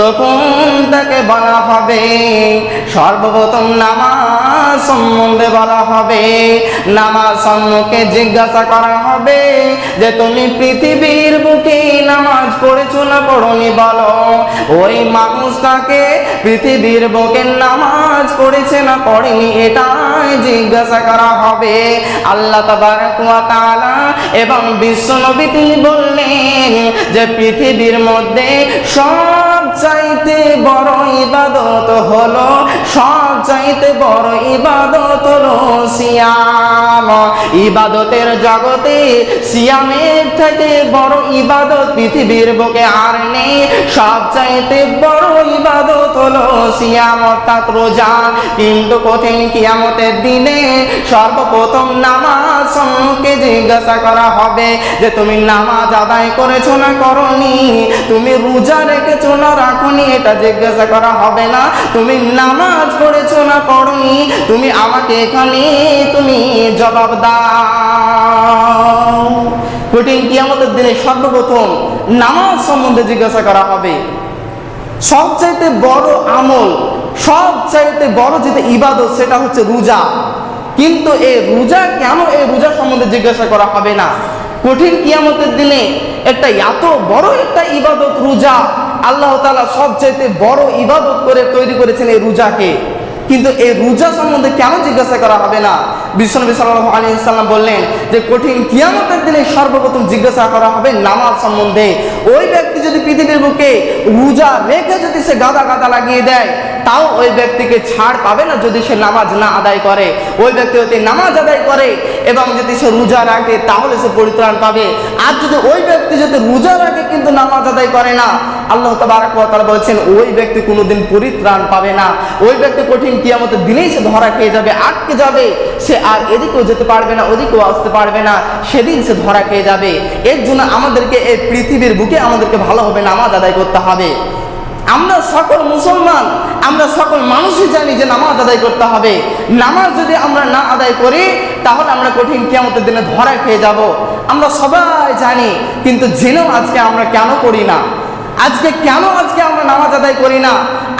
তখন তাকে বলা হবে, সর্বপ্রথম নামাজ সম্বন্ধে বলা হবে। নামাজ সম্মুখে জিজ্ঞাসা করা হবে যে, তুমি পৃথিবীর বুকে নামাজ পড়েছো না পড়নি? বলো, ওই মানুষটাকে পৃথিবীর বুকে নামাজ পড়েছে না পড়েনি? এটাই জিজ্ঞাসা করা হবে। আল্লাহ তাআলা এবং বিশ্বনবী তিনি বললেন যে, পৃথিবীর মধ্যে সব চাইতে বড় ইবাদত হলো, সব চাইতে বড় ইবাদত হলো সিয়াম। ইবাদতের জগতে সিয়ামের থেকে বড় ইবাদত পৃথিবীর বুকে আর নেই। সব চাইতে বড় ইবাদত হলো সিয়াম, অর্থাৎ রোজা। কিন্তু কঠিন কিয়ামতের দিনে সর্বপ্রথম নামাজ সম্মুখে জিজ্ঞাসা করা হবে যে, তুমি নামাজ আদায় করেছ না করনি? তুমি রোজা রেখেছো না রাখনি, এটা জিজ্ঞাসা করা হবে না। তুমি নামাজ পড়েছো না পড়নি? তুমি আমাকে এখানে তুমি জবাব দাও। কঠিন কিয়ামতের দিনে সর্বপ্রথম নামাজ সম্বন্ধে জিজ্ঞাসা করা হবে। সবচাইতে বড় আমল, সবচাইতে বড় যেটা ইবাদত, সেটা হচ্ছে রোজা। কিন্তু এই রোজা কেন এই রোজা সম্বন্ধে জিজ্ঞাসা করা হবে না? কঠিন কিয়ামতের দিনে একটা এত বড় একটা ইবাদত, রোজা আল্লাহ তাআলা সবচাইতে বড় ইবাদত করে তৈরি করেছেন এই রোজাকে। কিন্তু এই রোজা সম্বন্ধে কেন জিজ্ঞাসা করা হবে না? বিশ্বনবী সাল্লাল্লাহু আলাইহি সাল্লাম বললেন যে, কঠিন কিয়ামতের দিনে সর্বপ্রথম জিজ্ঞাসা করা হবে নামাজ সম্বন্ধে। ওই ব্যক্তি যদি পৃথিবীর বুকে রোজা রেখে যদি সে গাদা গাদা লাগিয়ে দেয়, তাও ওই ব্যক্তিকে ছাড় পাবে না যদি সে নামাজ না আদায় করে। ওই ব্যক্তি যদি নামাজ আদায় করে এবং যদি সে রোজা রাখে, তাহলে সে পরিত্রাণ পাবে। আর যদি ওই ব্যক্তি যদি রোজা রাখে কিন্তু নামাজ আদায় করে না আল্লাহ তাবারাক ওয়া তাআলা বলছেন, ওই ব্যক্তি কোনোদিন পরিত্রাণ পাবে না। ওই ব্যক্তি কঠিন কিয়ামতের দিনেই সে ধরা খেয়ে যাবে, আটকে যাবে। সে আর এদিকেও যেতে পারবে না, ওদিকেও আসতে পারবে না। সেদিন সে ধরা খেয়ে যাবে। এর জন্য আমাদেরকে এই পৃথিবীর বুকে আমাদেরকে ভালোভাবে নামাজ আদায় করতে হবে। আমরা সকল মুসলমান, আমরা সকল মানুষই জানি যে নামাজ আদায় করতে হবে। নামাজ যদি আমরা না আদায় করি, তাহলে আমরা কঠিন কিয়ামতের দিনে ধরা খেয়ে যাব। আমরা সবাই জানি, কিন্তু জেনেও আজকে আমরা কেন করি না? আজকে কেন আজকে আমরা নামাজ আদায় করি না?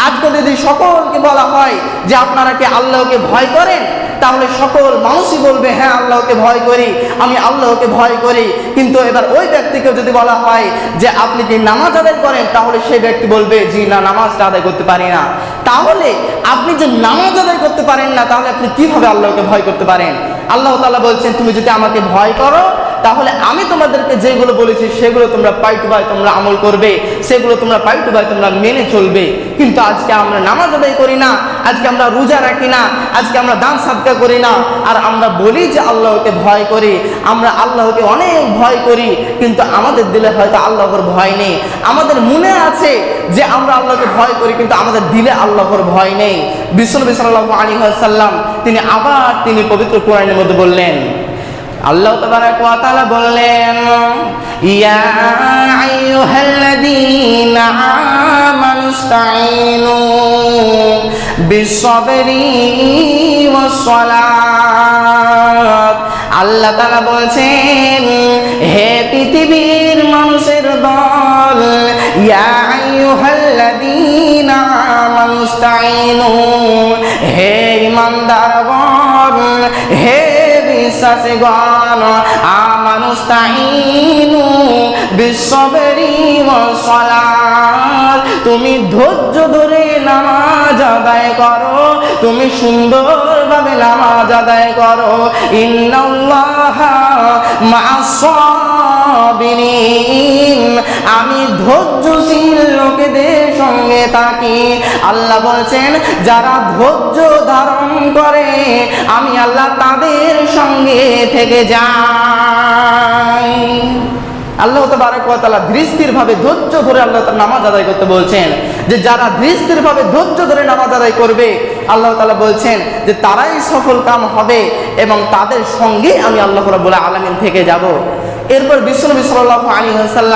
আজকে যদি সকলকে বলা হয় যে আপনারা কি আল্লাহকে ভয় করেন? তাহলে সকল মানুষই বলবে হ্যাঁ আল্লাহকে ভয় করি, আমি আল্লাহকে ভয় করি। কিন্তু এবার ওই ব্যক্তিকে যদি বলা হয় যে আপনি কি নামাজ আদায় করেন, তাহলে সেই ব্যক্তি বলবে, জি না, নামাজটা আদায় করতে পারি না। তাহলে আপনি যে নামাজ আদায় করতে পারেন না, তাহলে আপনি কীভাবে আল্লাহকে ভয় করতে পারেন? আল্লাহ তাআলা বলছেন, তুমি যদি আমাকে ভয় করো তাহলে আমি তোমাদেরকে যেগুলো বলেছি, সেগুলো তোমরা পাই টু পাই তোমরা আমল করবে, সেগুলো তোমরা পাই টু পাই তোমরা মেনে চলবে। কিন্তু আজকে আমরা নামাজ আদায় করি না, আজকে আমরা রোজা রাখি না, আজকে আমরা দান সাদকা করি না। আর আমরা বলি যে আল্লাহকে ভয় করি, আমরা আল্লাহকে অনেক ভয় করি, কিন্তু আমাদের দিলে হয়তো আল্লাহর ভয় নেই। আমাদের মনে আছে যে আমরা আল্লাহকে ভয় করি, কিন্তু আমাদের দিলে আল্লাহর ভয় নেই। বিশ্বনবী সাল্লাল্লাহু আলাইহি ওয়াসাল্লাম তিনি আবার তিনি পবিত্র কোরআনের মধ্যে বললেন আল্লাহ তাআলা বললেন, ইয়া আইয়ুহাল্লাযীনা আমানুস্তাঈনু বিসসবরি ওয়াসসালাত। আল্লাহ তাআলা বলছেন, হে পৃথিবীর মানুষের দল, ইয়া আইয়ুহাল্লাযীনা আমানুস্তাঈনু হে ইমানদারগণ, হে বিশ্বাসী গণ, আমানুস্তাইনু বিশ্ববেরি সলাল তুমি ধৈর্য ধরে নামাজ আদায় করো, তুমি সুন্দরভাবে নামাজ আদায় করো। ইন্নাল্লাহ মাসাবিরিন আমি ধৈর্যশীল লোকেদের সঙ্গে থাকি। আল্লাহ বলছেন, যারা ধৈর্য ধারণ করে, আমি আল্লাহ তাদের সঙ্গে থেকে যাই। আল্লাহ তালা ধীরস্থির ভাবে ধৈর্য ধরে আল্লাহ তার নামাজ আদায় করতে বলছেন। যে যারা ধীরস্থির ভাবে ধৈর্য ধরে নামাজ আদায় করবে, আল্লাহ তালা বলছেন যে তারাই সফল কাম হবে এবং তাদের সঙ্গে আমি আল্লাহ রাবুল্লাহ আলমিন থেকে যাব। এরপর বিশ্বনবী সাল্লাহ আলী সাল্লাম